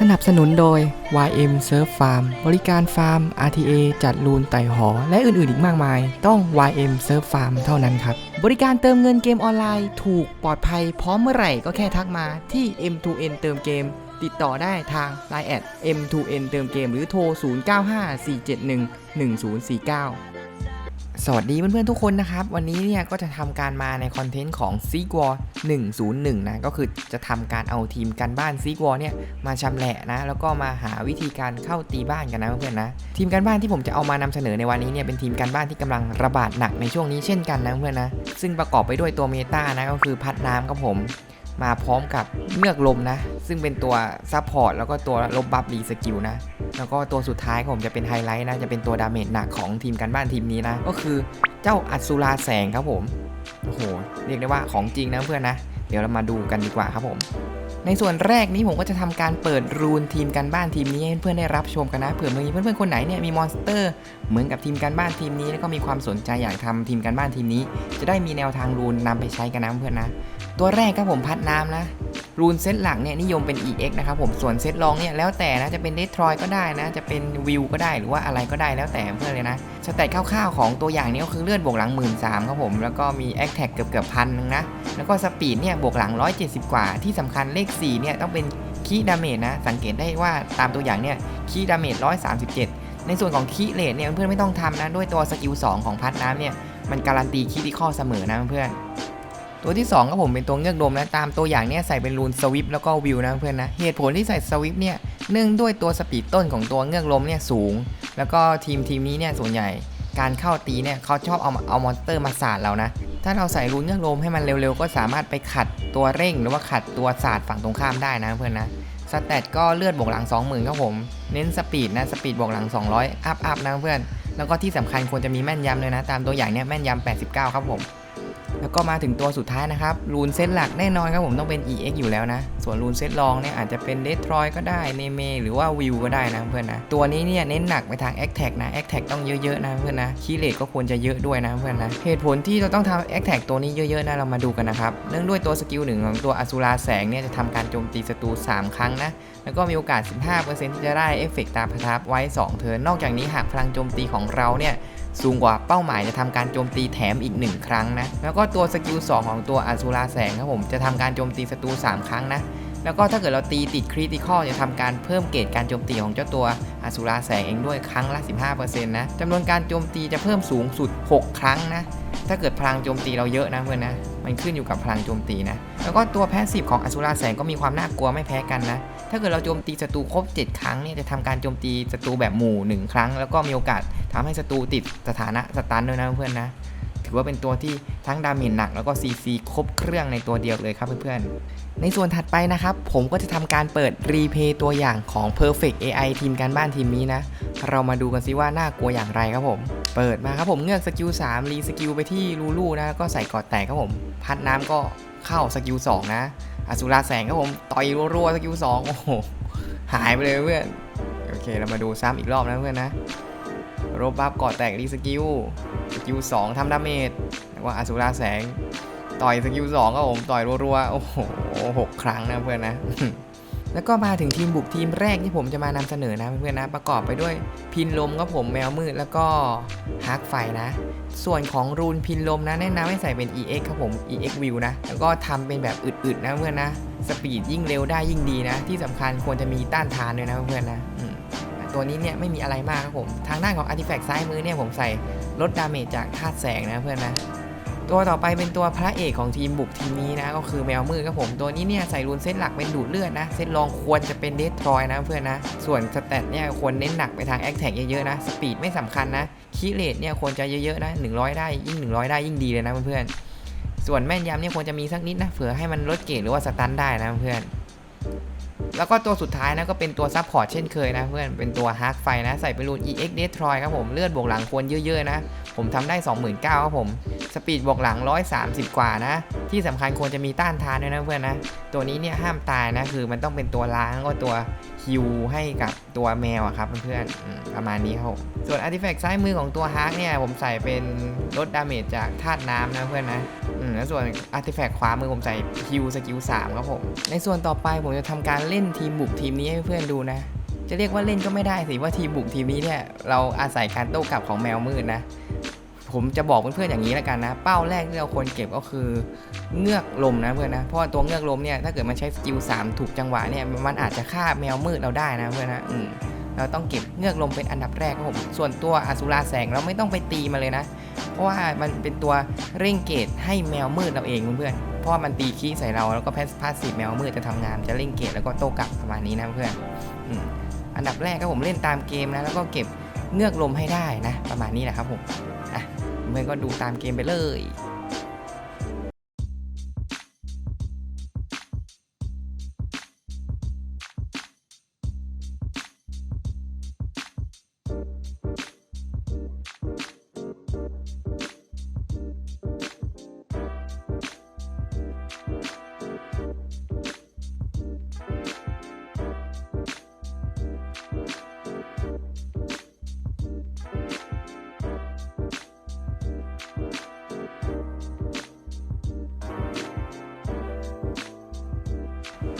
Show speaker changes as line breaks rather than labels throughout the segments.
สนับสนุนโดย YM Surf Farm บริการฟาร์ม RTA จัดรูนไต่หอ และอื่นๆ อีกมากมาย ต้อง YM Surf Farm เท่านั้นครับ บริการเติมเงินเกมออนไลน์ ถูกปลอดภัยพร้อมเมื่อไหร่ก็แค่ทักมาที่ M2N เติมเกม ติดต่อได้ทาง Line แอด M2N เติมเกมหรือโทร 0954711049 สวัสดีเพื่อนๆทุกคนนะครับ วันนี้เนี่ยก็จะทำการมาในคอนเทนต์ของ s e a w a r 101 นะ ก็คือจะทำการเอาทีมกันบ้าน s e a w a r เนี่ยมาชำแหละนะ แล้วก็มาหาวิธีการเข้าตีบ้านกันนะเพื่อนๆนะ ทีมกันบ้านที่ผมจะเอามานำเสนอในวันนี้เนี่ยเป็นทีมกันบ้านที่กำลังระบาดหนักในช่วงนี้เช่นกันนะเพื่อนๆนะ ซึ่งประกอบไปด้วยตัวเมตานะก็คือพัดน้ำครับผม มาพร้อมกับเงือกลมนะ ซึ่งเป็นตัวซัพพอร์ตแล้วก็ตัวลบบัฟรีสกิลนะ แล้วก็ตัวสุดท้ายของผมจะเป็นไฮไลท์นะ จะเป็นตัวดาเมจหนักของทีมกันบ้านทีมนี้นะ ก็คือเจ้าอัศุราแสงครับผม โอ้โห เรียกได้ว่าของจริงนะเพื่อนนะ เดี๋ยวเรามาดูกันดีกว่าครับผม ในส่วนแรกนี้ผมก็จะทำการเปิดรูนทีมกันบ้านทีมนี้ให้เพื่อนได้รับชมกันนะ เผื่อมีเพื่อนๆคนไหนเนี่ยมีมอนสเตอร์ เหมือนกับทีมกันบ้านทีมนี้แล้วก็มีความสนใจอยากทำทีมกันบ้านทีมนี้ จะได้มีแนวทางรูนนำไปใช้กันนะเพื่อนนะ ตัวแรกครับผมพัดน้ำนะรูนเซตหลักเนี่ยนิยมเป็น EX นะครับผมส่วนเซตรองเนี่ยแล้วแต่นะจะเป็นเดทรอยก็ได้นะ จะเป็นวิวก็ได้หรือว่าอะไรก็ได้แล้วแต่เพื่อนเลยนะสแตทคร่าวๆของตัวอย่างนี้ก็คือเลือดบวกหลัง 1 3ื่นครับผม แล้วก็มีแอคแท็กเกือบเกือบพันนึงนะ แล้วก็สปีดเนี่ยบวกหลัง 170 กว่า ที่สำคัญเลข 4 เนี่ยต้องเป็นคีดาเมจนะ สังเกตได้ว่าตามตัวอย่างเนี่ยคีดาเมจ137 ในส่วนของคีเลทเนี่ยเพื่อนๆไม่ต้องทำนะด้วยตัวสกิล2ของพัดน้ำเนี่ยมันการันตีคีดีข้อเสมอนะเพื่อน ตัวที่2ก็ผมเป็นตัวเงือกดมนะตามตัวอย่างเนี่ยใส่เป็นรูนสวิปแล้วก็วิวนะเพื่อนนะเหตุผลที่ใส่สวิปเนี่ยเนื่องด้วยตัวสปีดต้นของตัวเงือกลมเนี่ยสูง แล้วก็ทีมทีมนี้เนี่ยส่วนใหญ่การเข้าตีเนี่ยเขาชอบเอาเอามอนสเตอร์มาสาดเรานะ ถ้าเราใส่รูนเงือกลมให้มันเร็วๆ ก็สามารถไปขัดตัวเร่งหรือว่าขัดตัวสาดฝั่งตรงข้ามได้นะเพื่อนนะสแตทก็เลือดบวกหลัง 20,000ครับผมเน้นสปีดนะสปีดบวกหลัง 200 อัพอัพนะเพื่อนแล้วก็ที่สำคัญควรจะมีแม่นยำเลยนะ ตามตัวอย่างเนี่ยแม่นยำ89 ครับผม ก็มาถึงตัวสุดท้ายนะครับรูนเซตหลักแน่นอนครับผมต้องเป็น EX อยู่แล้วนะ ส่วนรูนเซตรองเนี่ยอาจจะเป็นเดทรอยก็ได้เนเมหรือว่าวิวก็ได้นะเพื่อนนะตัวนี้เนี่ยเน้นหนักไปทางแอคแท็กนะแอคแท็กต้องเยอะๆนะเพื่อนนะคีเลตก็ควรจะเยอะด้วยนะเพื่อนนะเหตุผลที่เราต้องทำแอคแท็กตัวนี้เยอะๆนะเรามาดูกันนะครับเนื่องด้วยตัวสกิลหนึ่งของตัวอสุราแสงเนี่ยจะทำการโจมตีศัตรู3 ครั้งนะแล้วก็มีโอกาส 15%ที่จะได้เอฟเฟกตาประทับไว้ 2 เทิร์นนอกจากนี้หากพลังโจมตีของเราเนี่ยสูงกว่าเป้าหมายจะทำการโจมตีแถมอีก 1 ครั้งนะ แล้วก็ตัวสกิล2ของตัวอสุราแสงครับผมจะทำการโจมตีศัตรู3 ครั้งนะ แล้วก็ถ้าเกิดเราตีติดคริติคอลจะทำการเพิ่มเกรดการโจมตีของเจ้าตัวอสุราแสงเองด้วยครั้งละ 15%นะจำนวนการโจมตีจะเพิ่มสูงสุด 6 ครั้งนะถ้าเกิดพลังโจมตีเราเยอะนะเพื่อนนะมันขึ้นอยู่กับพลังโจมตีนะ แล้วก็ตัวแพสซีฟของอสุราแสงก็มีความน่ากลัวไม่แพ้กันนะ ถ้าเกิดเราโจมตีศัตรูครบ 7 ครั้งเนี่ยจะทำการโจมตีศัตรูแบบหมู่ 1 ครั้ง แล้วก็มีโอกาสทำให้ศัตรูติดสถานะสตันด้วยนะเพื่อนนะ ถือว่าเป็นตัวที่ทั้งดาเมจหนักแล้วก็ CC ครบเครื่องในตัวเดียวเลยครับเพื่อนๆ ในส่วนถัดไปนะครับ ผมก็จะทำการเปิดรีเพย์ตัวอย่างของ Perfect AI ทีมการบ้านทีมนี้นะ เรามาดูกันซิว่าน่ากลัวอย่างไรครับผม เปิดมาครับผมเงือกสกิล3รีสกิลไปที่ลูลูนะก็ใส่กอดแตกครับผม พัดน้ำก็เข้าสกิล2นะอสุราแสงครับผมต่อยรัวๆสกิล2โอ้โหหายไปเลยเพื่อนโอเคเรามาดูซ้ำอีกรอบนะเพื่อนนะโรบับกอดแตกรีสกิล กิล2ทำดาเมจว่าอสุราแสง ต่อยสกิล2ก็ผมต่อยรัวๆ โอ้โหหกครั้งนะเพื่อนนะ แล้วก็มาถึงทีมบุกทีมแรกที่ผมจะมานำเสนอนะเพื่อนๆนะ ประกอบไปด้วยพินลมก็ผมแมวมืดแล้วก็ฮาร์กไฟนะ ส่วนของรูนพินลมนะแนะนำให้ใส่เป็น EX ครับผม EX View นะ แล้วก็ทำเป็นแบบอึดๆนะเพื่อนนะ สปีดยิ่งเร็วได้ยิ่งดีนะ ที่สำคัญควรจะมีต้านทานด้วยนะเพื่อนๆนะ ตัวนี้เนี่ยไม่มีอะไรมากครับผม ทางด้านของอาร์ติแฟกต์ซ้ายมือเนี่ยผมใส่ลดดาเมจจากธาตุแสงนะเพื่อนนะตัวต่อไปเป็นตัวพระเอกของทีมบุกทีมนี้นะก็คือแมวมืดครับผมตัวนี้เนี่ยใส่รูนเซตหลักเป็นดูดเลือดนะเซตรองควรจะเป็นเดสทรอยนะเพื่อนนะส่วนสแตทเนี่ยควรเน้นหนักไปทางแอคแท็กเยอะๆนะสปีดไม่สำคัญนะคีเลตเนี่ยควรจะเยอะๆนะ100 ได้ยิ่ง 100 ได้ยิ่งดีเลยนะเพื่อนๆส่วนแม่นยำเนี่ยควรจะมีสักนิดนะเผื่อให้มันลดเกรดหรือว่าสตันได้นะเพื่อน แล้วก็ตัวสุดท้ายนะก็เป็นตัวซับพอร์ตเช่นเคยนะเพื่อนเป็นตัวฮาร์กไฟนะใส่เป็นรูน EX Destroy ครับผมเลือดบวกหลังควรเยอะๆนะ ผมทำได้ 29,000ครับผมสปีดบวกหลัง 130 กว่านะ ที่สำคัญควรจะมีต้านทานด้วยนะเพื่อนนะ ตัวนี้เนี่ยห้ามตายนะคือมันต้องเป็นตัวล้างก็ตัวฮิวให้กับตัวแมวอะครับเพื่อนๆประมาณนี้ครับส่วนอาร์ติแฟกต์ซ้ายมือของตัวฮาร์กเนี่ยผมใส่เป็นลดดาเมจจากธาตุน้ำนะเพื่อนนะ แล้วส่วนอาร์ติแฟกต์ขวามือผมใส่ฮิวสกิล3ครับผม ในส่วนต่อไปผมจะทำการเล่นทีมบุกทีมนี้ให้เพื่อนดูนะ จะเรียกว่าเล่นก็ไม่ได้สิว่าทีมบุกทีมนี้เนี่ยเราอาศัยการโต้กลับของแมวมืดนะ ผมจะบอกเพื่อนๆอย่างนี้แล้วกันนะ เป้าแรกที่เราควรเก็บก็คือเงือกลมนะเพื่อนนะ เพราะตัวเงือกลมเนี่ยถ้าเกิดมันใช้สกิล3ถูกจังหวะเนี่ยมันอาจจะฆ่าแมวมืดเราได้นะเพื่อนนะอืม เราต้องเก็บเงือกลมเป็นอันดับแรกครับผมส่วนตัวอสุราแสงเราไม่ต้องไปตีมาเลยนะ เพราะว่ามันเป็นตัวเร่งเกรดให้แมวมืดเราเองเพื่อนๆเพราะมันตีคีย์ใส่เราแล้วก็แพสพาสซีฟแมวมืดจะทำงานจะเร่งเกรดแล้วก็โต้กลับประมาณนี้นะเพื่อนอันดับแรกก็ผมเล่นตามเกมนะแล้วก็เก็บเงือกลมให้ได้นะ ประมาณนี้แหละครับผมอะเพื่อนก็ดูตามเกมไปเลย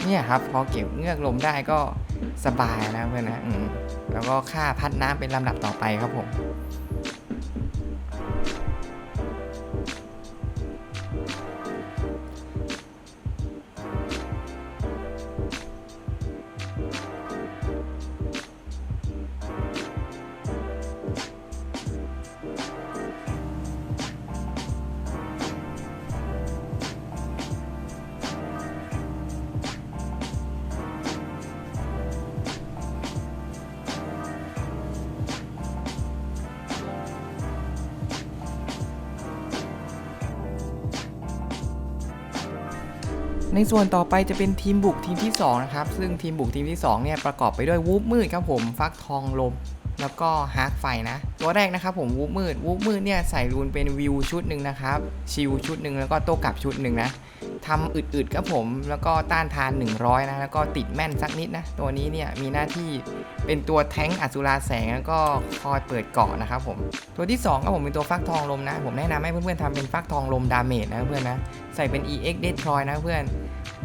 เนี่ยครับพอเก็บเงือกลมได้ก็สบายนะเพื่อนนะแล้วก็ค่าพัดน้ำเป็นลำดับต่อไปครับผม ในส่วนต่อไปจะเป็นทีมบุกทีมที่2นะครับซึ่งทีมบุกทีมที่2เนี่ยประกอบไปด้วยวูฟมืดครับผมฟักทองลม แล้วก็ฮาร์กไฟนะ ตัวแรกนะครับผมวูฟมืดวูฟมืดเนี่ยใส่รูนเป็นวิวชุดหนึ่งนะครับชิลชุดหนึ่งแล้วก็โต้กลับชุดหนึ่งนะ ทำอึดๆครับผม แล้วก็ต้านทาน 100 นะ แล้วก็ติดแม่นสักนิดนะ ตัวนี้เนี่ยมีหน้าที่เป็นตัวแท้งอสุราแสงแล้วก็คอยเปิดเกาะนะครับผม ตัวที่2ก็ผมเป็นตัวฟักทองลมนะ ผมแนะนำให้เพื่อนๆทำเป็นฟักทองลมดาเมจนะเพื่อนนะ ใส่เป็น EX Destroy นะเพื่อน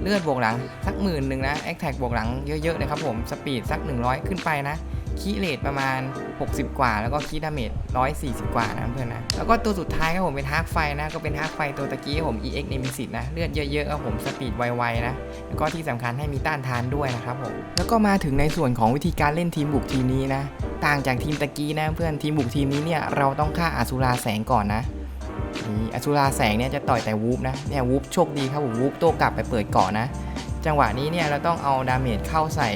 เลือดบวกหลังสักหมื่นหนึ่งนะแอคแท็กบวกหลังเยอะๆเลยครับผม สปีดสัก 100 ขึ้นไปนะ คีเลทประมาณ 60 กว่า แล้วก็คีดาเมจ140 กว่านะเพื่อนนะ แล้วก็ตัวสุดท้ายครับผมเป็นฮาร์กไฟนะ ก็เป็นฮาร์กไฟตัวตะกี้ผม EX Nemesis นะ เลือดเยอะๆครับผมสปีดไวๆนะ แล้วก็ที่สำคัญให้มีต้านทานด้วยนะครับผม แล้วก็มาถึงในส่วนของวิธีการเล่นทีมบุกทีมนี้นะ ต่างจากทีมตะกี้นะเพื่อนทีมบุกทีมนี้เนี่ยเราต้องฆ่าอาสุราแสงก่อนนะนี่อสุราแสงเนี่ยจะต่อยแต่วูฟนะเนี่ยวูฟโชคดีครับผมวูฟโต้กลับไปเปิดเกาะนะ จังหวะนี้เนี่ยเราต้องเอาดาเมจเข้าใส่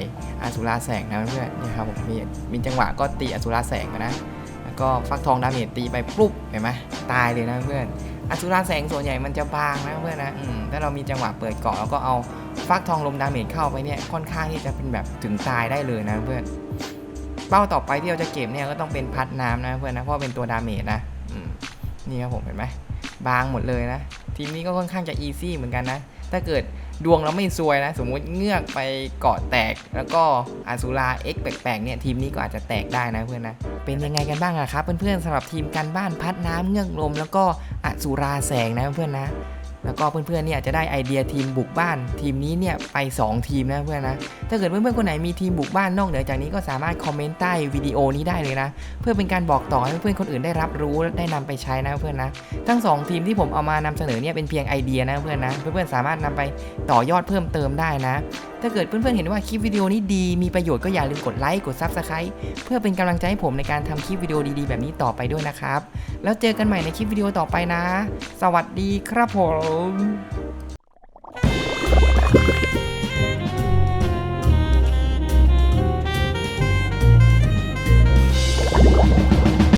อสุราแสงนะเพื่อนๆนี่ครับผมมีมีจังหวะก็ตีอสุราแสงไปนะแล้วก็ฟักทองดาเมจตีไปปุ๊บเห็นไหมตายเลยนะเพื่อนอสุราแสงส่วนใหญ่มันจะบางนะเพื่อนนะถ้าเรามีจังหวะเปิดเกาะแล้วก็เอาฟักทองลมดาเมจเข้าไปเนี่ยค่อนข้างที่จะเป็นแบบถึงตายได้เลยนะเพื่อนเป้าต่อไปที่เราจะเก็บเนี่ยก็ต้องเป็นพัดน้ำนะเพื่อนนะเพราะเป็นตัวดาเมจนะนี่ครับผมเห็นไหมบางหมดเลยนะทีมนี้ก็ค่อนข้างจะอีซี่เหมือนกันนะถ้าเกิด ดวงเราไม่ซวยนะ สมมุติเงือกไปเกาะแตก แล้วก็อาซูราเอ็กแปลกๆเนี่ยทีมนี้ก็อาจจะแตกได้นะเพื่อนนะเป็นยังไงกันบ้างอะครับเพื่อนๆสำหรับทีมกันบ้านพัดน้ำเงือกลม แล้วก็อาซูราแสงนะเพื่อนๆนะ แล้วก็เพื่อนๆเนี่ยจะได้ไอเดียทีมบุกบ้าน ทีมนี้เนี่ยไป 2 ทีมนะเพื่อนนะถ้าเกิดเพื่อนๆคนไหนมีทีมบุกบ้านนอกเหนือจากนี้ก็สามารถคอมเมนต์ใต้วิดีโอนี้ได้เลยนะ เพื่อเป็นการบอกต่อให้เพื่อนๆคนอื่นได้รับรู้และได้นำไปใช้นะเพื่อนนะทั้ง 2 ทีมที่ผมเอามานำเสนอเนี่ยเป็นเพียงไอเดียนะเพื่อนนะเพื่อนๆสามารถนำไปต่อยอดเพิ่มเติมได้นะ ถ้าเกิดเพื่อนๆเห็นว่าคลิปวิดีโอนี้ดี มีประโยชน์ก็อย่าลืมกดไลค์ กด Subscribe เพื่อเป็นกำลังใจให้ผมในการทำคลิปวิดีโอดีๆ แบบนี้ต่อไปด้วยนะครับ แล้วเจอกันใหม่ในคลิปวิดีโอต่อไปนะ สวัสดีครับผม